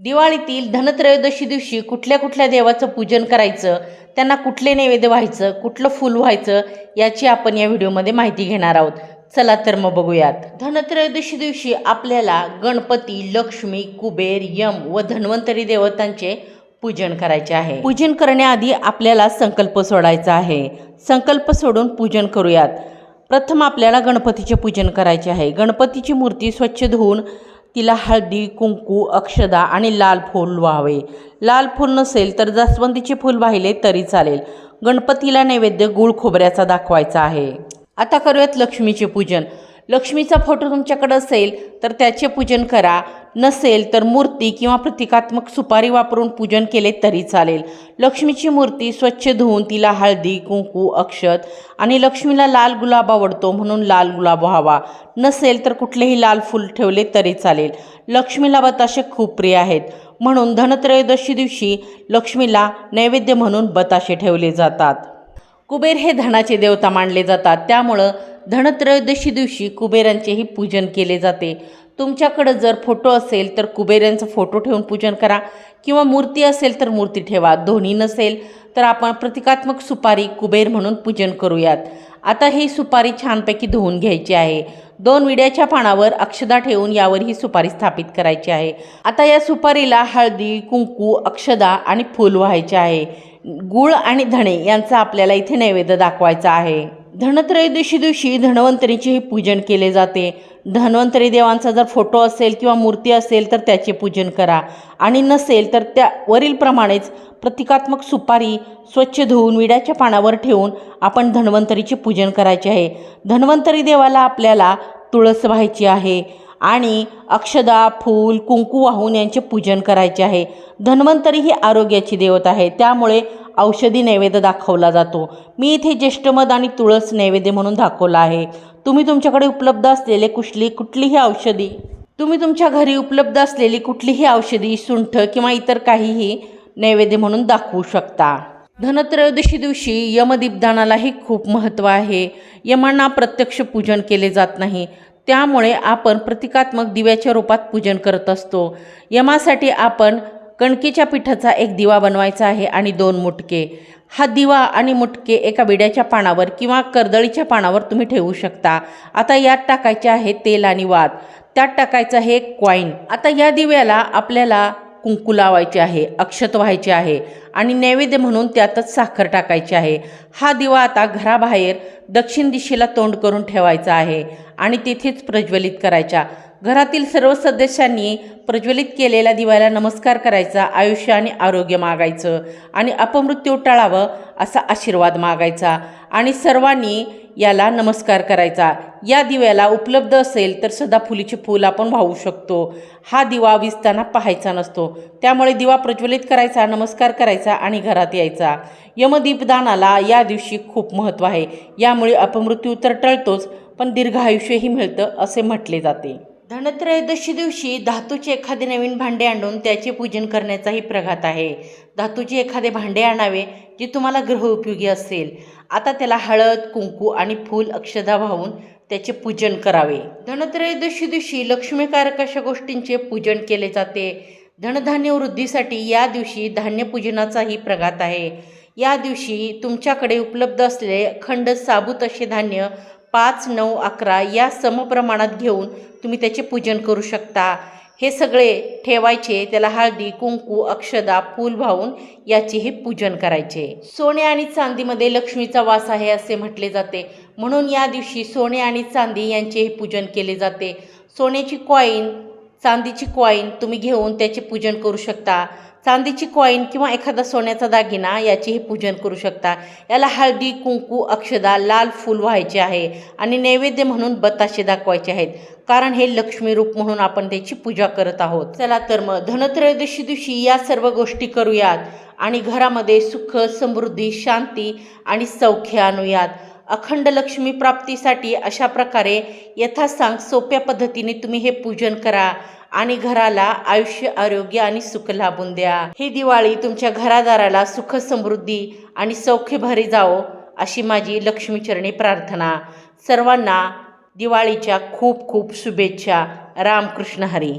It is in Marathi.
दिवाळीतील धनत्रयोदशी दिवशी कुठल्या कुठल्या देवाचं पूजन करायचं त्यांना कुठले नैवेद्य व्हायचं कुठलं फूल व्हायचं याची आपण या व्हिडिओमध्ये माहिती घेणार आहोत. चला तर मग बघूयात. धनत्रयोदशी दिवशी आपल्याला गणपती लक्ष्मी कुबेर यम व धन्वंतरी देवतांचे पूजन करायचे आहे. पूजन करण्याआधी आपल्याला संकल्प सोडायचा आहे. संकल्प सोडून पूजन करूयात. प्रथम आपल्याला गणपतीचे पूजन करायचे आहे. गणपतीची मूर्ती स्वच्छ धुवून तिला हळदी कुंकू अक्षदा आणि लाल फूल व्हावे. लाल फूल नसेल तर जास्वंदीचे फूल वाहिले तरी चालेल. गणपतीला नैवेद्य गुळ खोबऱ्याचा दाखवायचा आहे. आता करूयात लक्ष्मीचे पूजन. लक्ष्मीचा फोटो तुमच्याकडे असेल तर त्याचे पूजन करा. नसेल तर मूर्ती किंवा प्रतिकात्मक सुपारी वापरून पूजन केले तरी चालेल. लक्ष्मीची मूर्ती स्वच्छ धुवून तिला हळदी कुंकू अक्षत आणि लक्ष्मीला लाल गुलाब आवडतो म्हणून लाल गुलाब व्हावा. नसेल तर कुठलेही लाल फूल ठेवले तरी चालेल. लक्ष्मीला बताशे खूप प्रिय आहेत. म्हणून धनत्रयोदशी दिवशी लक्ष्मीला नैवेद्य म्हणून बताशे ठेवले जातात. कुबेर हे धनाचे देवता मानले जातात. त्यामुळं धनत्रयोदशी दिवशी कुबेरांचेही पूजन केले जाते. तुमच्याकडं जर फोटो असेल तर कुबेरांचा फोटो ठेवून पूजन करा. किंवा मूर्ती असेल तर मूर्ती ठेवा. दोन्ही नसेल तर आपण प्रतिकात्मक सुपारी कुबेर म्हणून पूजन करूयात. आता ही सुपारी छानपैकी धुवून घ्यायची आहे. दोन विड्याच्या पानावर अक्षदा ठेवून यावर ही सुपारी स्थापित करायची आहे. आता या सुपारीला हळदी कुंकू अक्षदा आणि फूल व्हायचे आहे. गुळ आणि धणे यांचा आपल्याला इथे नैवेद्य दाखवायचा आहे. धनत्रयोदशी दिवशी धन्वंतरीचेही पूजन केले जाते. धन्वंतरी देवांचा जर फोटो असेल किंवा मूर्ती असेल तर त्याचे पूजन करा. आणि नसेल तर त्या वरीलप्रमाणेच प्रतिकात्मक सुपारी स्वच्छ धुवून विड्याच्या पानावर ठेवून आपण धन्वंतरीचे पूजन करायचे आहे. धन्वंतरी देवाला आपल्याला तुळस व्हायची आहे आणि अक्षदा फूल कुंकू वाहून यांचे पूजन करायचे आहे. धन्वंतरी ही आरोग्याची देवता आहे. त्यामुळे औषधी नैवेद्य दाखवला जातो. मी इथे ज्येष्ठमध आणि तुळस नैवेद्य म्हणून दाखवला आहे. तुम्ही तुमच्याकडे उपलब्ध असलेले कुठली कुठलीही औषधी तुम्ही तुमच्या घरी उपलब्ध असलेली कुठलीही औषधी सुंठ किंवा इतर काहीही नैवेद्य म्हणून दाखवू शकता. धनत्रयोदशी दिवशी यमदीपदानालाही खूप महत्त्व आहे. यमांना प्रत्यक्ष पूजन केले जात नाही. त्यामुळे आपण प्रतिकात्मक दिव्याच्या रूपात पूजन करत असतो. यमासाठी आपण कणकीच्या पिठाचा एक दिवा बनवायचा आहे आणि दोन मुटके. हा दिवा आणि मुटके एका विड्याच्या पानावर किंवा कर्दळीच्या पानावर तुम्ही ठेवू शकता. आता यात टाकायचे आहे तेल आणि वात त्यात टाकायचं आहे एक कॉईन आता या दिव्याला आपल्याला कुंकू लावायचे आहे अक्षत व्हायचे आहे आणि नैवेद्य म्हणून त्यातच साखर टाकायची आहे. हा दिवा आता घराबाहेर दक्षिण दिशेला तोंड करून ठेवायचा आहे आणि तिथेच प्रज्वलित करायचा. घरातील सर्व सदस्यांनी प्रज्वलित केलेल्या दिव्याला नमस्कार करायचा आयुष्य आणि आरोग्य मागायचं आणि अपमृत्यू टाळावं असा आशीर्वाद मागायचा आणि सर्वांनी याला नमस्कार करायचा. या दिव्याला उपलब्ध असेल तर सदाफुलीचे फूल आपण वाहू शकतो. हा दिवा विजताना पाहायचा नसतो. त्यामुळे दिवा प्रज्वलित करायचा नमस्कार करायचा आणि घरात यायचा. यमदीपदानाला या दिवशी खूप महत्त्व आहे. यामुळे अपमृत्यू तर टळतोच पण दीर्घ आयुष्यही मिळतं असे म्हटले जाते. धनत्रयोदशी दिवशी धातूचे एखादे नवीन भांडे आणून त्याचे पूजन करण्याचाही प्रघात आहे. धातूचे एखादे भांडे आणावे जे तुम्हाला गृहउपयोगी असेल. आता त्याला हळद कुंकू आणि फूल अक्षदा वाहून त्याचे पूजन करावे. धनत्रयोदशी दिवशी लक्ष्मीकारक अशा गोष्टींचे पूजन केले जाते. धनधान्य वृद्धीसाठी या दिवशी धान्य पूजनाचाही प्रघात आहे. या दिवशी तुमच्याकडे उपलब्ध असलेले खंड साबूत असे धान्य पाच नऊ अकरा या समप्रमाणात घेऊन तुम्ही त्याचे पूजन करू शकता. हे सगळे ठेवायचे त्याला हळदी कुंकू अक्षदा फूल वाहून याचे हे पूजन करायचे. सोने आणि चांदीमध्ये लक्ष्मीचा वास आहे असे म्हटले जाते. म्हणून या दिवशी सोने आणि चांदी यांचे हे पूजन केले जाते. सोन्याची कॉईन चांदीची कॉईन तुम्ही घेऊन त्याचे पूजन करू शकता. चांदीची कॉईन किंवा एखादा सोन्याचा दागिना याचेही पूजन करू शकता. याला हळदी कुंकू अक्षदा लाल फूल व्हायचे आहे आणि नैवेद्य म्हणून बताशे दाखवायचे आहेत. कारण हे लक्ष्मी रूप म्हणून आपण त्याची पूजा करत आहोत. चला तर मग धनत्रयोदशी दिवशी या सर्व गोष्टी करूयात आणि घरामध्ये सुख समृद्धी शांती आणि सौख्य आणूयात. अखंड लक्ष्मी प्राप्तीसाठी अशा प्रकारे यथासांग सोप्या पद्धतीने तुम्ही हे पूजन करा आणि घराला आयुष्य आरोग्य आणि सुख लाभून द्या. ही दिवाळी तुमच्या घरादाराला सुख समृद्धी आणि सौख्य भरी जावो अशी माझी लक्ष्मीचरणी प्रार्थना. सर्वांना दिवाळीच्या खूप खूप शुभेच्छा. रामकृष्ण हरी.